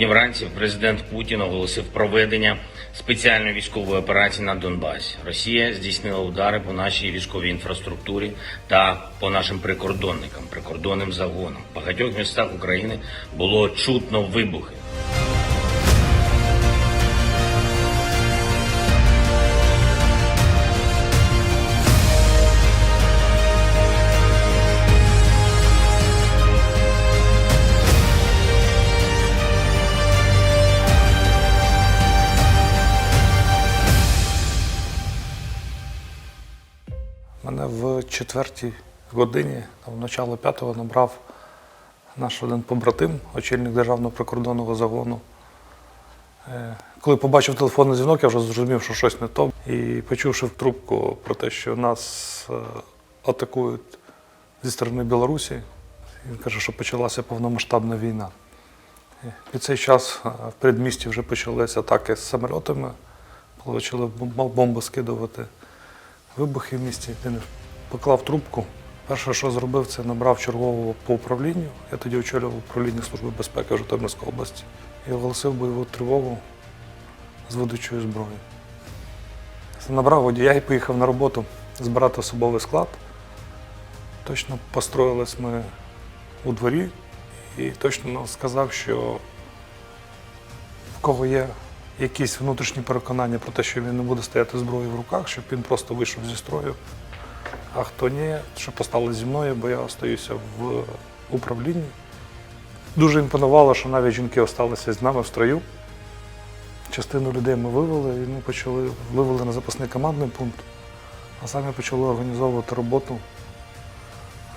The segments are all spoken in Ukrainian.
Сьогодні вранці президент Путін оголосив проведення спеціальної військової операції на Донбасі. Росія здійснила удари по нашій військовій інфраструктурі та по нашим прикордонникам, прикордонним загонам. В багатьох містах України було чутно вибухи. Мене в четвертій годині, там, начало п'ятого, набрав наш один побратим, очільник державного прикордонного загону. Е, Коли побачив телефонний дзвінок, я вже зрозумів, що щось не то. І почувши в трубку про те, що нас е, атакують зі сторони Білорусі, він каже, що почалася повномасштабна війна. Під цей час е, в передмісті вже почалися атаки з самольотами, почали бомби скидувати вибухи в місті. Він поклав трубку. Перше, що зробив, це набрав чергового по управлінню. Я тоді очолював управління Служби безпеки в Житомирській області і оголосив бойову тривогу з видачою зброї. Набрав водія і поїхав на роботу збирати особовий склад. Точно построїлись ми у дворі і точно сказав, що в кого є якісь внутрішні переконання про те, що він не буде стояти з зброєю в руках, щоб він просто вийшов зі строю. А хто ні, що постали зі мною, бо я остаюся в управлінні. Дуже імпонувало, що навіть жінки залишилися з нами в строю. Частину людей ми вивели, і ми почали вивели на запасний командний пункт, а самі почали організовувати роботу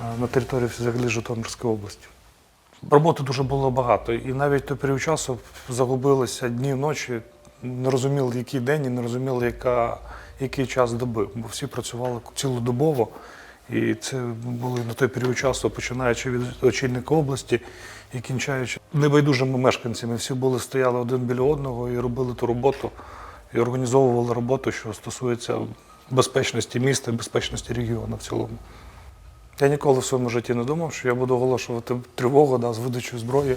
е, на території взагалі Житомирської області. Роботи дуже було багато, і навіть той період часу загубилися дні ночі, не розуміли, який день, і не розуміли, яка, який час доби. Бо всі працювали цілодобово. І це були на той період часу, починаючи від очільника області і кінчаючи небайдужими мешканцями. Всі були стояли один біля одного і робили ту роботу, і організовували роботу, що стосується безпечності міста і безпечності регіону в цілому. Я ніколи в своєму житті не думав, що я буду оголошувати тривогу да, з видачою зброї,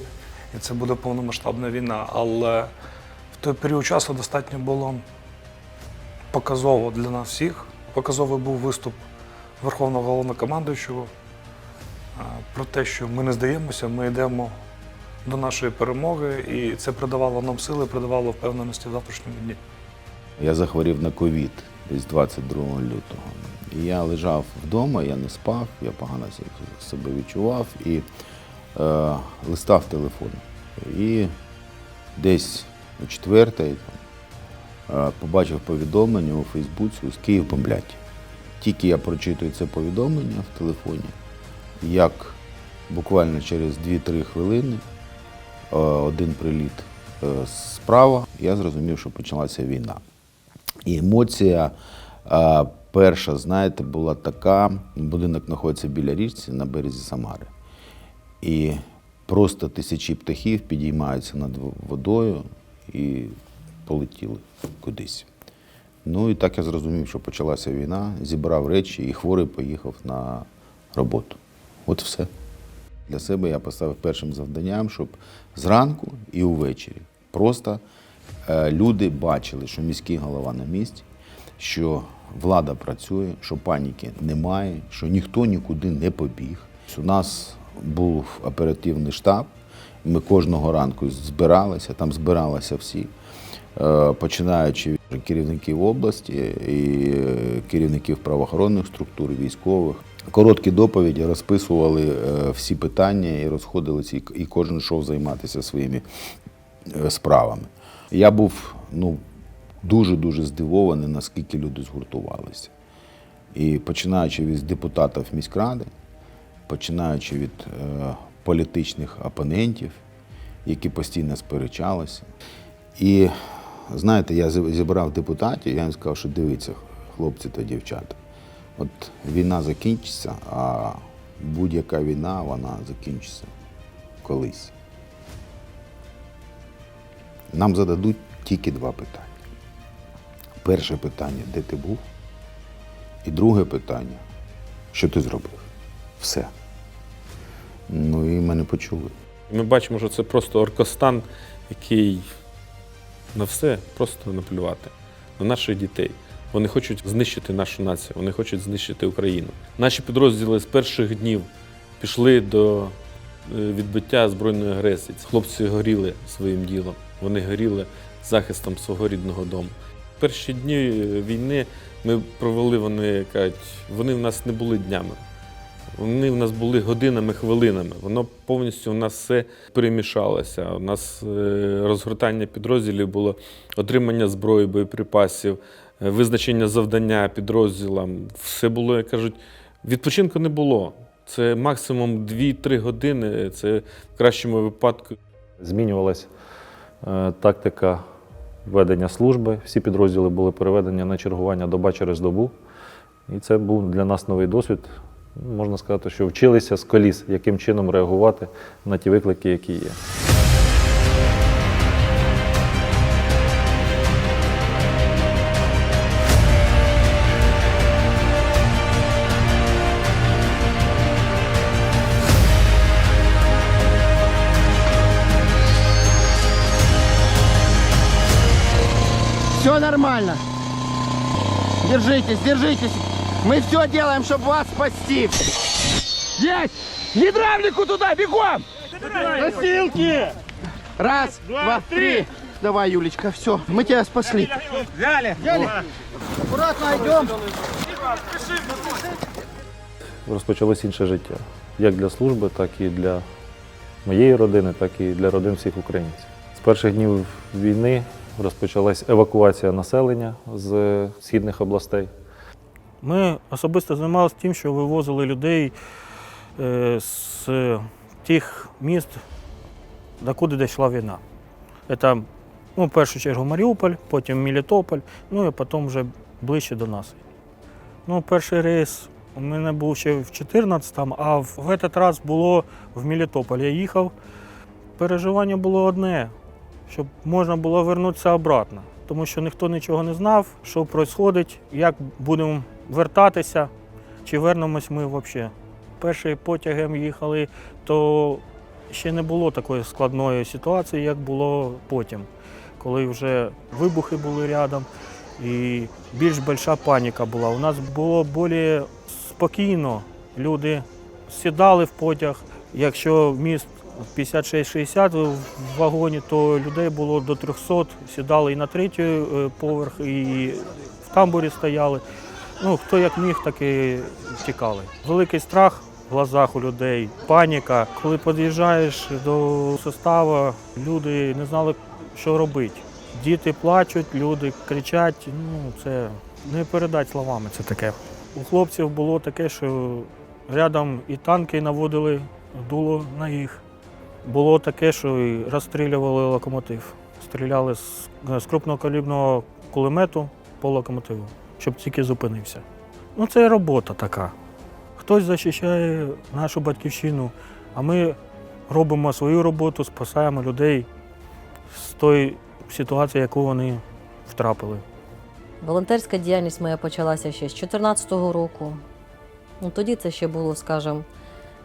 і це буде повномасштабна війна. Але в той період часу достатньо було показово для нас всіх. Показовий був виступ Верховного головнокомандуючого про те, що ми не здаємося, ми йдемо до нашої перемоги, і це придавало нам сили, придавало впевненості в завтрашньому дні. Я захворів на ковід десь 22 лютого. І я лежав вдома, я не спав, я погано себе відчував і е, листав телефон. І десь о четвертій е, побачив повідомлення у Фейсбуці з Київ бомблять. Тільки я прочитую це повідомлення в телефоні, як буквально через 2-3 хвилини е, один приліт е, справа, я зрозумів, що почалася війна. І емоція а, перша, знаєте, була така: будинок знаходиться біля річці на березі Самари. І просто тисячі птахів підіймаються над водою і полетіли кудись. Ну і так я зрозумів, що почалася війна, зібрав речі і хворий поїхав на роботу. От все. Для себе я поставив першим завданням, щоб зранку і увечері просто е, люди бачили, що міський голова на місці, що влада працює, що паніки немає, що ніхто нікуди не побіг. У нас був оперативний штаб. Ми кожного ранку збиралися, там збиралися всі, е, починаючи від керівників області і керівників правоохоронних структур, військових. Короткі доповіді розписували е, всі питання і розходилися, і- і кожен йшов займатися своїми е, справами. Я був ну, дуже-дуже здивований, наскільки люди згуртувалися. І починаючи від депутатів міськради, починаючи від е, політичних опонентів, які постійно сперечалися. І знаєте, я зібрав депутатів, я їм сказав, що дивіться, хлопці та дівчата, от війна закінчиться, а будь-яка війна вона закінчиться колись. Нам зададуть тільки два питання. Перше питання, де ти був? І друге питання, що ти зробив? Все. Ну і мене почули. Ми бачимо, що це просто оркостан який на все просто наплювати, на наших дітей. Вони хочуть знищити нашу націю, вони хочуть знищити Україну. Наші підрозділи з перших днів пішли до е, відбиття збройної агресії. Хлопці горіли своїм ділом, вони горіли захистом свого рідного дому. Перші дні е, війни ми провели, вони кажуть, вони в нас не були днями. Вони в нас були годинами, хвилинами. Воно повністю у нас все перемішалося. У нас е, розгортання підрозділів було отримання зброї, боєприпасів, е, визначення завдання підрозділам. Все було, як кажуть, відпочинку не було. Це максимум 2-3 години. Це в кращому випадку Змінювалась е, тактика ведення служби. Всі підрозділи були переведені на чергування доба через добу. І це був для нас новий досвід. Можна сказати, що вчилися з коліс, яким чином реагувати на ті виклики, які є. нормально. Держитесь, держитесь. Мы все делаем, чтобы вас спасти. Есть! Гидравлику туда, бегом! Носилки! Раз, два, три. Давай, Юлечка, все, мы тебя спасли. Взяли! Взяли! Аккуратно идем. Розпочалось інше життя. Як для служби, так і для моєї родини, так і для родин всіх українців. З перших днів війни розпочалась евакуація населення з східних областей. Ми особисто займалися тим, що вивозили людей е, з тих міст, докуди дійшла війна. Це ну, в першу чергу Маріуполь, потім Мелітополь, ну і потім вже ближче до нас. Ну, перший рейс у мене був ще в 14-му, а в этот раз було в Мелітополь. Я їхав. Переживання було одне, щоб можна було вернутися обратно. Тому що ніхто нічого не знав, що відбувається, як будемо вертатися, чи вернемось ми взагалі. Першим потягом їхали, то ще не було такої складної ситуації, як було потім, коли вже вибухи були рядом і більш більша паніка була. У нас було більш спокійно. Люди сідали в потяг. Якщо міст 56-60 в вагоні, то людей було до 300, сідали і на третій е, поверх, і в тамбурі стояли. Ну, хто як міг, так і тікали. Великий страх в глазах у людей, паніка. Коли під'їжджаєш до составу, люди не знали, що робити. Діти плачуть, люди кричать. Ну, це не передати словами. Це таке. У хлопців було таке, що рядом і танки наводили дуло на їх. Було таке, що розстрілювали локомотив. Стріляли з, з крупнокалібного кулемету по локомотиву, щоб тільки зупинився. Ну, це робота така. Хтось захищає нашу батьківщину, а ми робимо свою роботу, спасаємо людей з тої ситуації, яку вони втрапили. Волонтерська діяльність моя почалася ще з 2014 року. Ну, тоді це ще було, скажімо,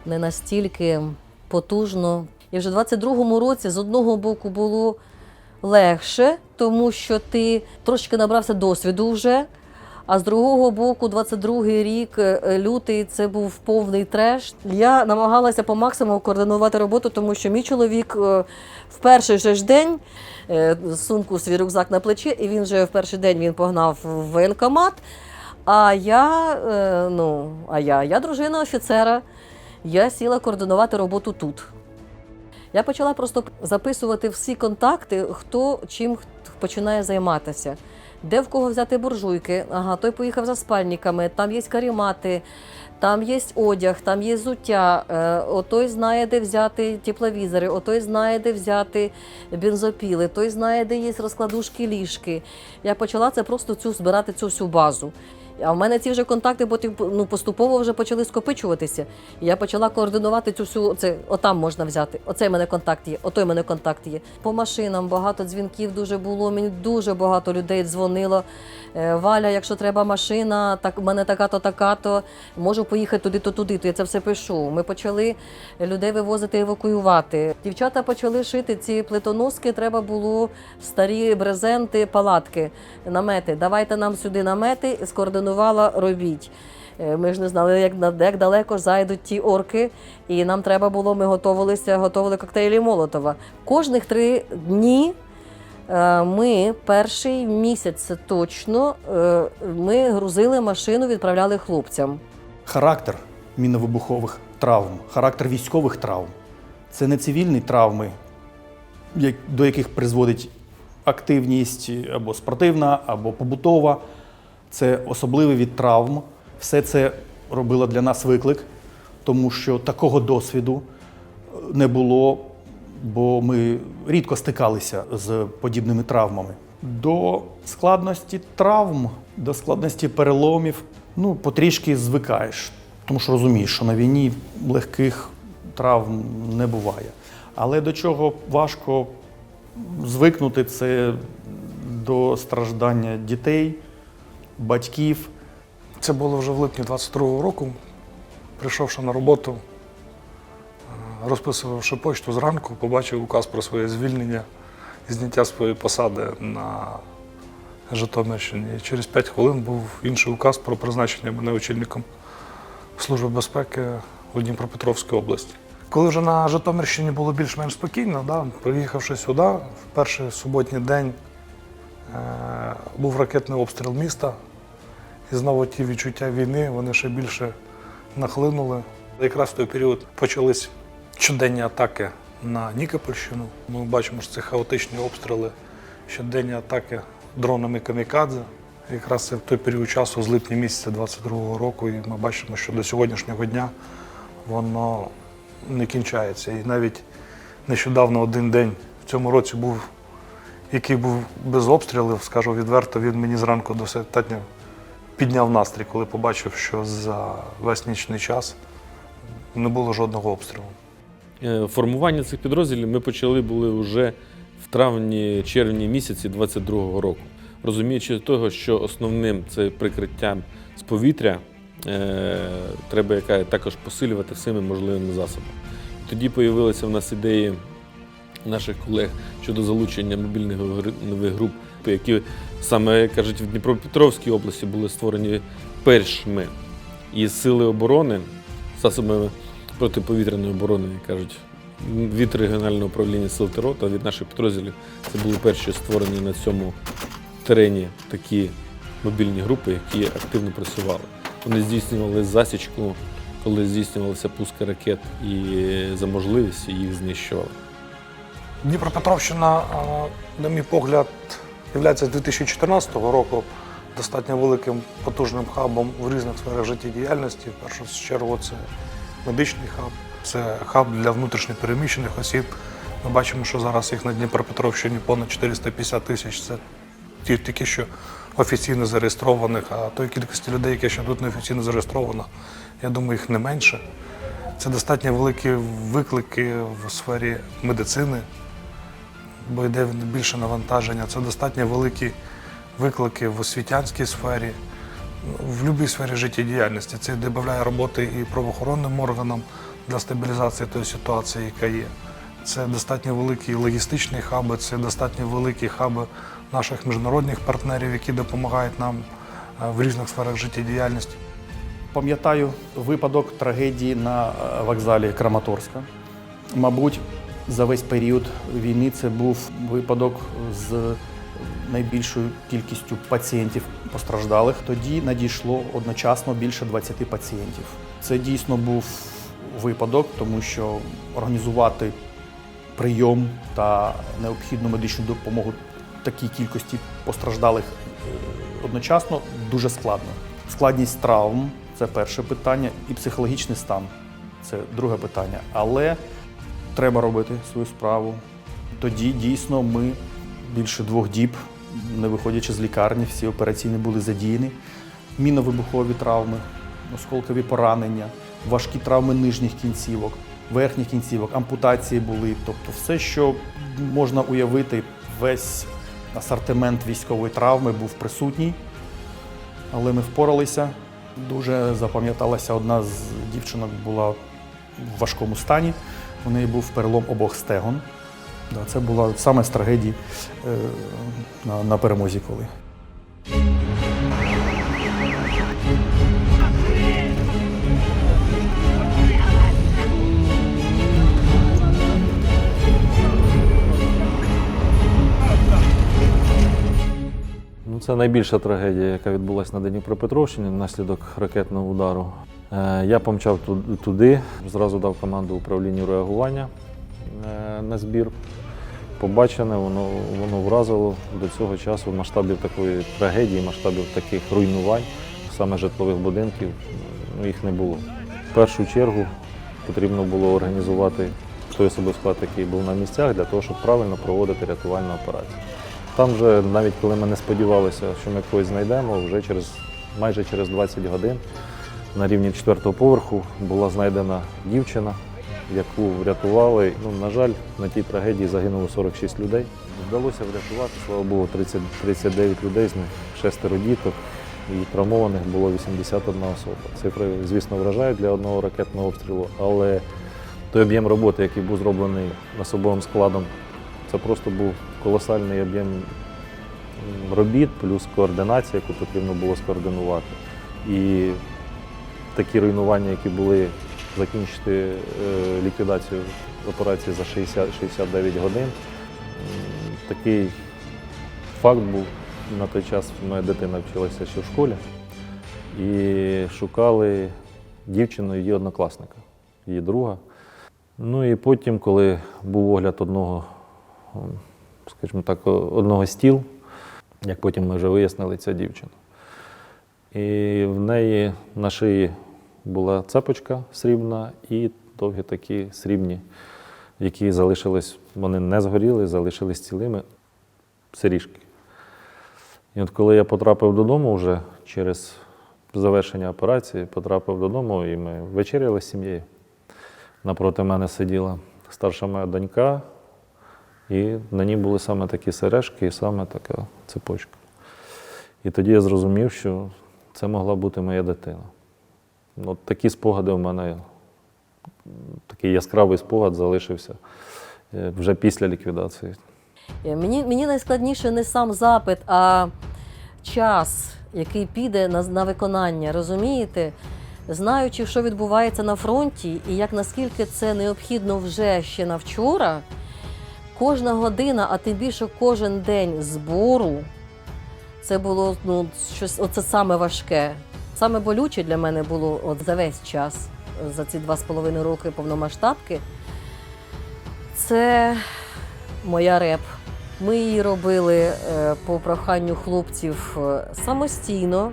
не настільки потужно. І вже в 22-му році з одного боку було легше, тому що ти трошки набрався досвіду вже. А з другого боку, 22-й рік, е, лютий, це був повний треш. Я намагалася по максимуму координувати роботу, тому що мій чоловік е, в перший же ж день е, сумку свій рюкзак на плечі, і він вже в перший день він погнав в воєнкомат. А я, ну, а я, я дружина офіцера. Я сіла координувати роботу тут. Я почала просто записувати всі контакти, хто чим починає займатися. Де в кого взяти буржуйки? Ага, той поїхав за спальниками, там є карімати, там є одяг, там є зуття. Е, отой знає, де взяти тепловізори, отой знає, де взяти бензопіли, той знає, де є розкладушки ліжки. Я почала це просто цю збирати цю всю базу. А в мене ці вже контакти потім ну, поступово вже почали скопичуватися. Я почала координувати цю всю це. Отам можна взяти. Оцей мене контакт є, отой мене контакт є. По машинам багато дзвінків дуже було. Мені дуже багато людей дзвонило. Е, Валя, якщо треба машина, так в мене така-то, така-то, можу поїхати туди-то, туди-то. Я це все пишу. Ми почали людей вивозити, евакуювати. Дівчата почали шити ці плитоноски. Треба було старі брезенти, палатки, намети. Давайте нам сюди намети, скоординувала, робіть. Е, Ми ж не знали, як, як далеко зайдуть ті орки, і нам треба було, ми готувалися, готували коктейлі Молотова. Кожних три дні ми перший місяць точно е, ми грузили машину, відправляли хлопцям. характер міновибухових травм, характер військових травм. Це не цивільні травми, до яких призводить активність або спортивна, або побутова. Це особливий від травм. Все це робило для нас виклик, тому що такого досвіду е, не було, бо ми рідко стикалися з подібними травмами. До складності травм, до складності переломів, ну, потрішки звикаєш, тому що розумієш, що на війні легких травм не буває. Але до чого важко звикнути, це до страждання дітей, батьків. Це було вже в липні 22-го року. Прийшовши на роботу, розписувавши почту зранку, побачив указ про своє звільнення і зняття своєї посади на Житомирщині. І через 5 хвилин був інший указ про призначення мене очільником Служби безпеки у Дніпропетровській області. Коли вже на Житомирщині було більш-менш спокійно, да, приїхавши сюди, в перший суботній день е, був ракетний обстріл міста. І знову ті відчуття війни вони ще більше нахлинули. Якраз в той період почались щоденні атаки на Нікопольщину. Ми бачимо, що це хаотичні обстріли, щоденні атаки дронами камікадзе. Якраз це в той період часу, з липня місяця 22-го року, і ми бачимо, що до сьогоднішнього дня воно не кінчається. І навіть нещодавно один день в цьому році був, який був без обстрілів, скажу відверто, він мені зранку достатньо підняв настрій, коли побачив, що за весь нічний час не було жодного обстрілу. Е, Формування цих підрозділів ми почали були вже в травні-червні місяці 22-го року. Розуміючи того, що основним це прикриття з повітря, е, треба яка також посилювати всіми можливими засобами. Тоді з'явилися в нас ідеї наших колег щодо залучення мобільних нових груп, які саме кажуть в Дніпропетровській області були створені першими. І сили оборони, засобами протиповітряної оборони, як кажуть, від регіонального управління сил ТРО та від наших підрозділів. Це були перші створені на цьому терені такі мобільні групи, які активно працювали. Вони здійснювали засічку, коли здійснювалися пуски ракет, і за можливості їх знищували. Дніпропетровщина, на мій погляд, є з 2014 року достатньо великим потужним хабом в різних сферах життєдіяльності. В першу чергу це медичний хаб, це хаб для внутрішньопереміщених осіб. Ми бачимо, що зараз їх на Дніпропетровщині понад 450 тисяч. Це ті, тільки що офіційно зареєстрованих, а тої кількості людей, які ще тут неофіційно зареєстровано, я думаю, їх не менше. Це достатньо великі виклики в сфері медицини, бо йде більше навантаження. Це достатньо великі виклики в освітянській сфері, в будь-якій сфері життєдіяльності. Це додає роботи і правоохоронним органам для стабілізації тої ситуації, яка є. Це достатньо великі логістичні хаби, це достатньо великі хаби наших міжнародних партнерів, які допомагають нам е, в різних сферах життєдіяльності. Пам'ятаю випадок трагедії на е, вокзалі Краматорська. Мабуть, за весь період війни це був випадок з найбільшою кількістю пацієнтів постраждалих. Тоді надійшло одночасно більше 20 пацієнтів. Це дійсно був випадок, тому що організувати прийом та необхідну медичну допомогу такій кількості постраждалих е, одночасно дуже складно. Складність травм це перше питання, і психологічний стан це друге питання. Але треба робити свою справу. Тоді дійсно ми більше двох діб, не виходячи з лікарні, всі операційні були задіяні. Міновибухові травми, осколкові поранення, важкі травми нижніх кінцівок, верхніх кінцівок, ампутації були. Тобто все, що можна уявити, весь асортимент військової травми був присутній. але ми впоралися. Дуже запам'яталася одна з дівчинок була в важкому стані. У неї був перелом обох стегон. Це була саме з трагедій е, на, перемозі коли. Ну, це найбільша трагедія, яка відбулася на Дніпропетровщині внаслідок ракетного удару. Е, Я помчав туди, зразу дав команду управлінню реагування на збір. Побачене, воно, воно вразило до цього часу масштабів такої трагедії, масштабів таких руйнувань, саме житлових будинків, ну, їх не було. В першу чергу потрібно було організувати той особовий склад, який був на місцях, для того, щоб правильно проводити рятувальну операцію. Там вже навіть коли ми не сподівалися, що ми когось знайдемо, вже через майже через 20 годин на рівні четвертого поверху була знайдена дівчина, яку врятували. Ну, на жаль, на тій трагедії загинуло 46 людей. Вдалося врятувати, слава Богу, 30, 39 людей, з них шестеро діток. І травмованих було 81 особа. Цифри, звісно, вражають для одного ракетного обстрілу, але той об'єм роботи, який був зроблений особовим складом, це просто був колосальний об'єм робіт, плюс координація, яку потрібно було скоординувати. І такі руйнування, які були закінчити е, ліквідацію операції за 60, 69 годин. Такий факт був на той час. Моя дитина вчилася ще в школі і шукали дівчину її однокласника, її друга. Ну і потім, коли був огляд одного, скажімо так, одного стіл, як потім ми вже вияснили, ця дівчина. І в неї на шиї була цепочка срібна і довгі такі срібні, які залишились, вони не згоріли, залишились цілими сиріжки. І от коли я потрапив додому вже через завершення операції, потрапив додому, і ми вечеряли з сім'єю. Напроти мене сиділа старша моя донька, і на ній були саме такі сережки і саме така цепочка. І тоді я зрозумів, що це могла бути моя дитина. От такі спогади у мене, такий яскравий спогад залишився е, вже після ліквідації. Е, Мені, мені найскладніше не сам запит, а час, який піде на, на виконання. Розумієте? Знаючи, що відбувається на фронті, і як наскільки це необхідно вже ще на вчора, кожна година, а тим більше кожен день збору, це було ну, щось, оце саме важке. Саме болюче для мене було от за весь час, за ці два з половиною роки повномасштабки. Це моя реп. Ми її робили е, по проханню хлопців е, самостійно,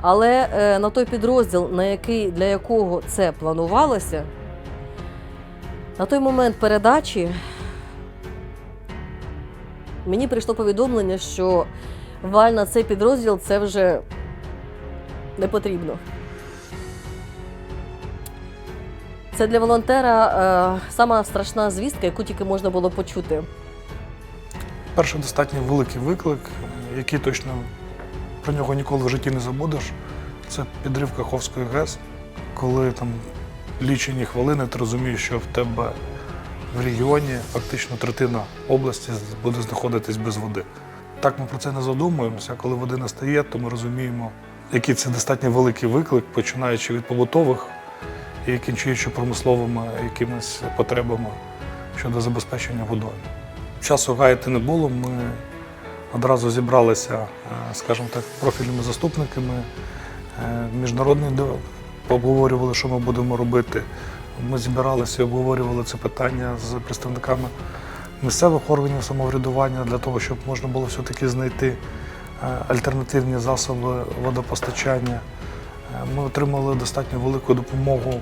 але е, на той підрозділ, на який, для якого це планувалося, на той момент передачі мені прийшло повідомлення, що валь на цей підрозділ це вже не потрібно. Це для волонтера е, сама страшна звістка, яку тільки можна було почути. Перший достатньо великий виклик, який точно про нього ніколи в житті не забудеш. Це підрив Каховської ГЕС, коли там лічені хвилини ти розумієш, що в тебе в регіоні фактично третина області буде знаходитись без води. Так ми про це не задумуємося. Коли води не стає, то ми розуміємо, який це достатньо великий виклик, починаючи від побутових і кінчуючи промисловими якимись потребами щодо забезпечення водою. Часу гаяти не було. Ми одразу зібралися, е, скажімо так, профільними заступниками. Е, Міжнародний обговорювали, що ми будемо робити. Ми зібралися і обговорювали це питання з представниками місцевих органів самоврядування для того, щоб можна було все-таки знайти альтернативні засоби водопостачання. Е, Ми отримали достатньо велику допомогу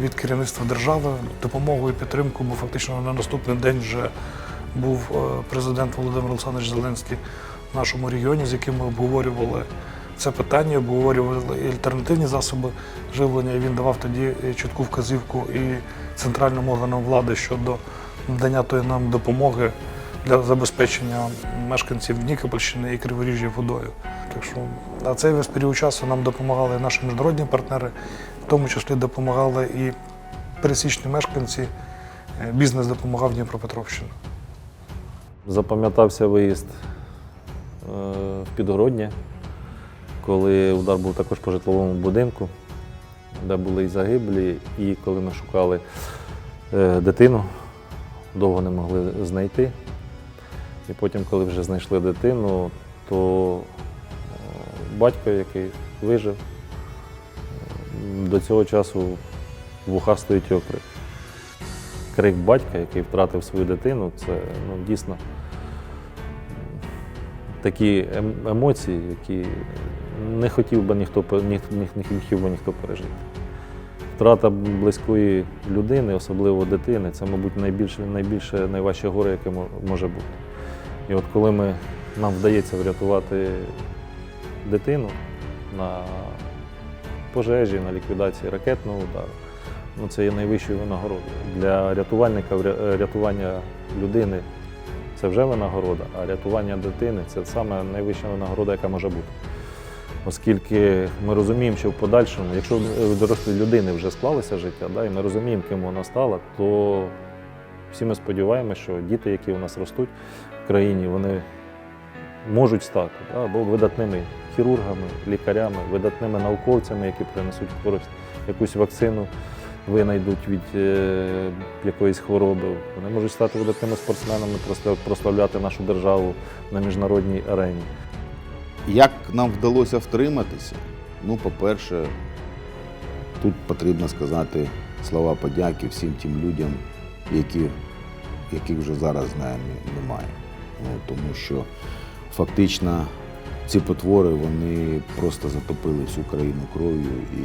від керівництва держави, допомогу і підтримку, бо фактично на наступний день вже був е, президент Володимир Олександрович Зеленський в нашому регіоні, з яким ми обговорювали це питання, обговорювали і альтернативні засоби живлення. Він давав тоді чітку вказівку і центральним органам влади щодо надання тої нам допомоги для забезпечення мешканців Нікопольщини і Криворіжжя водою. Так що на цей весь період часу нам допомагали наші міжнародні партнери, в тому числі допомагали і пересічні мешканці. Е, Бізнес допомагав Дніпропетровщину. Запам'ятався виїзд е, в Підгороднє, коли удар був також по житловому будинку, де були і загиблі, і коли ми шукали е, дитину, довго не могли знайти. І потім, коли вже знайшли дитину, то е, батько, який вижив, е, до цього часу в ухах стоїть його крик. Крик батька, який втратив свою дитину, це ну, дійсно такі ем- емоції, які не хотів би ніхто ні, ні, не хотів би ніхто пережити. Втрата близької людини, особливо дитини, це, мабуть, найбільше, найбільше найважче горе, яке може бути. І от коли ми, нам вдається врятувати дитину на пожежі, на ліквідації ракетного удару, ну, це є найвищою винагородою. Для рятувальника рятування людини це вже винагорода, а рятування дитини це саме найвища винагорода, яка може бути. Оскільки ми розуміємо, що в подальшому, якщо в дорослій людини вже склалося життя, да, і ми розуміємо, ким вона стала, то всі ми сподіваємося, що діти, які у нас ростуть країні, вони можуть стати або видатними хірургами, лікарями, видатними науковцями, які принесуть користь, якусь вакцину винайдуть від е, якоїсь хвороби. Вони можуть стати видатними спортсменами, прослав- прославляти нашу державу на міжнародній арені. Як нам вдалося втриматися? Ну, по-перше, тут потрібно сказати слова подяки всім тим людям, які, яких вже зараз з нами немає. Ну, тому що фактично ці потвори вони просто затопили всю країну кров'ю, і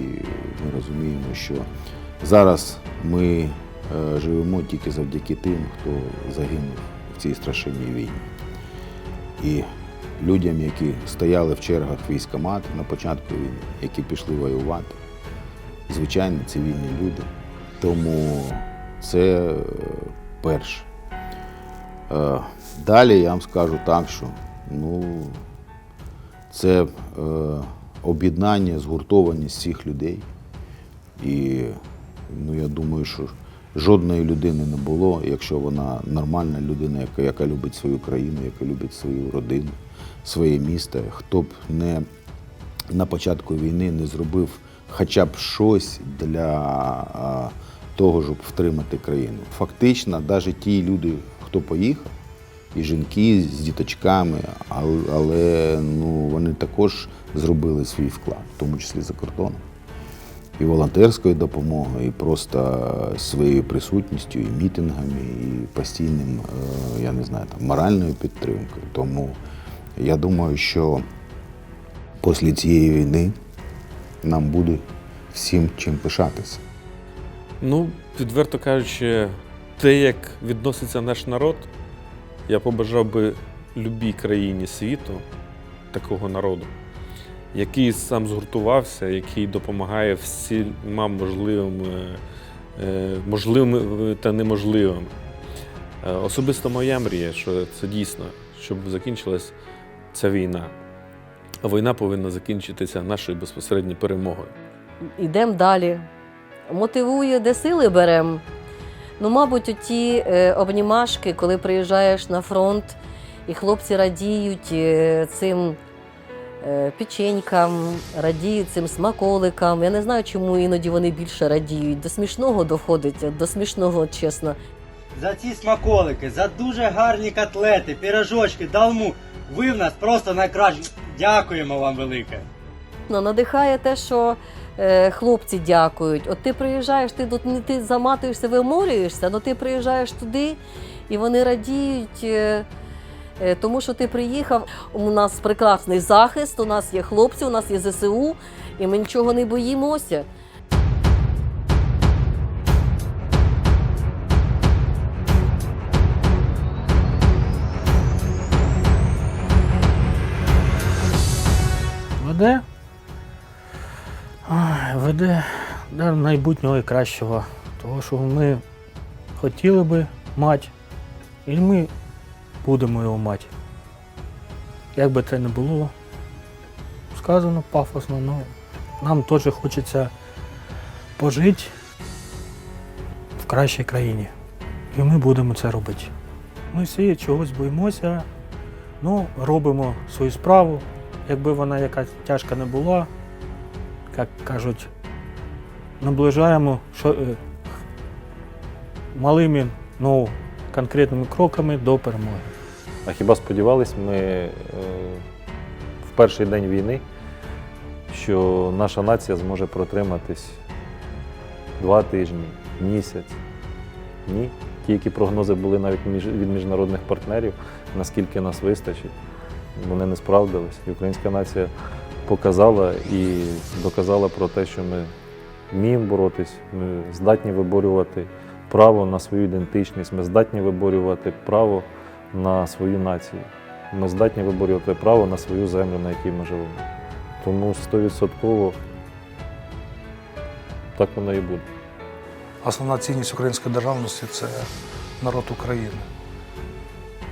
ми розуміємо, що зараз ми е, живемо тільки завдяки тим, хто загинув в цій страшенній війні. І людям, які стояли в чергах військомат на початку війни, які пішли воювати, звичайно, цивільні люди. Тому це е, перше. Далі я вам скажу так, що ну, це е, об'єднання, згуртованість всіх людей. І ну, я думаю, що жодної людини не було, якщо вона нормальна людина, яка, яка любить свою країну, яка любить свою родину, своє місто, хто б не на початку війни не зробив хоча б щось для того, щоб втримати країну. Фактично, навіть ті люди, хто поїхав, і жінки з діточками, але, ну, вони також зробили свій вклад, в тому числі за кордоном. І волонтерською допомогою, і просто своєю присутністю, і мітингами, і постійним, е, я не знаю, там, моральною підтримкою. Тому я думаю, що після цієї війни нам буде всім чим пишатися. Ну, відверто кажучи, те, як відноситься наш народ, я побажав би любій країні світу такого народу, який сам згуртувався, який допомагає всіма можливими, е, можливими та неможливими. Е, Особисто моя мрія, що це дійсно, щоб закінчилась ця війна. А війна повинна закінчитися нашою безпосередньою перемогою. Йдемо далі. Мотивує, де сили беремо. Ну, мабуть, ті е, обнімашки, коли приїжджаєш на фронт, і хлопці радіють е, цим е, печенькам, радіють цим смаколикам. Я не знаю, чому іноді вони більше радіють. До смішного доходить, до смішного, чесно. За ці смаколики, за дуже гарні котлети, пірожочки, далму. Ви в нас просто найкращі. Дякуємо вам велике. Ну, надихає те, що хлопці дякують. От ти приїжджаєш, ти тут ти заматуєшся, виморюєшся, але ти приїжджаєш туди, і вони радіють. Е, е, тому що ти приїхав, у нас прекрасний захист, у нас є хлопці, у нас є ЗСУ, і ми нічого не боїмося. Веде. Веде до майбутнього і кращого. Того, що ми хотіли би мати, і ми будемо його мати. Як би це не було сказано пафосно, але нам теж хочеться пожити в кращій країні. І ми будемо це робити. Ми всі чогось боїмося, ну, робимо свою справу, якби вона якась тяжка не була, як кажуть, наближаємо що, е, малими, ну, конкретними кроками до перемоги. А хіба сподівались ми е, в перший день війни, що наша нація зможе протриматись два тижні, місяць? Ні. Ті, які прогнози були навіть від міжнародних партнерів, наскільки нас вистачить, вони не справдились. І українська нація показала і доказала про те, що ми вміємо боротись, ми здатні виборювати право на свою ідентичність, ми здатні виборювати право на свою націю. Ми здатні виборювати право на свою землю, на якій ми живемо. Тому стовідсотково так воно і буде. Основна цінність української державності це народ України.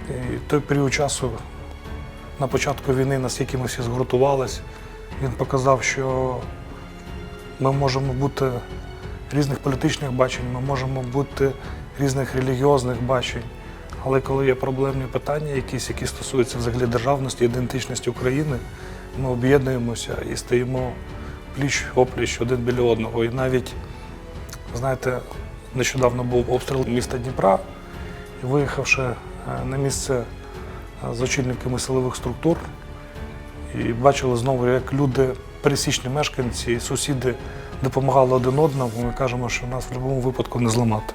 І той період часу, на початку війни, наскільки ми всі згуртувалися, він показав, що ми можемо бути різних політичних бачень, ми можемо бути різних релігіозних бачень. Але коли є проблемні питання, якісь, які стосуються взагалі державності, ідентичності України, ми об'єднуємося і стоїмо пліч опліч один біля одного. І навіть Знаєте, нещодавно був обстріл міста Дніпра, і виїхавши е, на місце е, з очільниками силових структур, і бачили знову, як люди, пересічні мешканці, сусіди допомагали один одному, ми кажемо, що нас в будь-якому випадку не зламати.